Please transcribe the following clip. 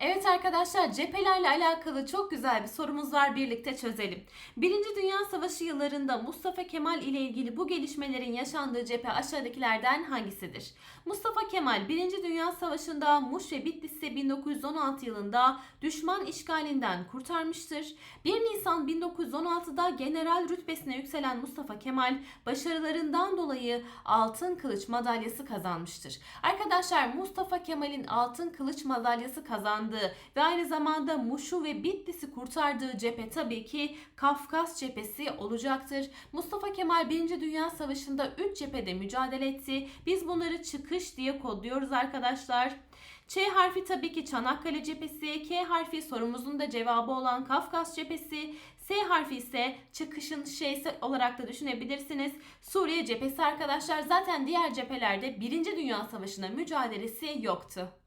Evet arkadaşlar cephelerle alakalı çok güzel bir sorumuz var birlikte çözelim. Birinci Dünya Savaşı yıllarında Mustafa Kemal ile ilgili bu gelişmelerin yaşandığı cephe aşağıdakilerden hangisidir? Mustafa Kemal 1. Dünya Savaşı'nda Muş ve Bitlis'i 1916 yılında düşman işgalinden kurtarmıştır. 1 Nisan 1916'da general rütbesine yükselen Mustafa Kemal başarılarından dolayı Altın Kılıç madalyası kazanmıştır. Arkadaşlar Mustafa Kemal'in Altın Kılıç madalyası kazandığı ve aynı zamanda Muş'u ve Bitlis'i kurtardığı cephe tabii ki Kafkas cephesi olacaktır. Mustafa Kemal 1. Dünya Savaşı'nda 3 cephede mücadele etti. Biz bunları çıkış diye kodluyoruz arkadaşlar. Ç harfi tabii ki Çanakkale cephesi, K harfi sorumuzun da cevabı olan Kafkas cephesi, S harfi ise çıkışın şeysi olarak da düşünebilirsiniz. Suriye cephesi arkadaşlar zaten diğer cephelerde 1. Dünya Savaşı'na mücadelesi yoktu.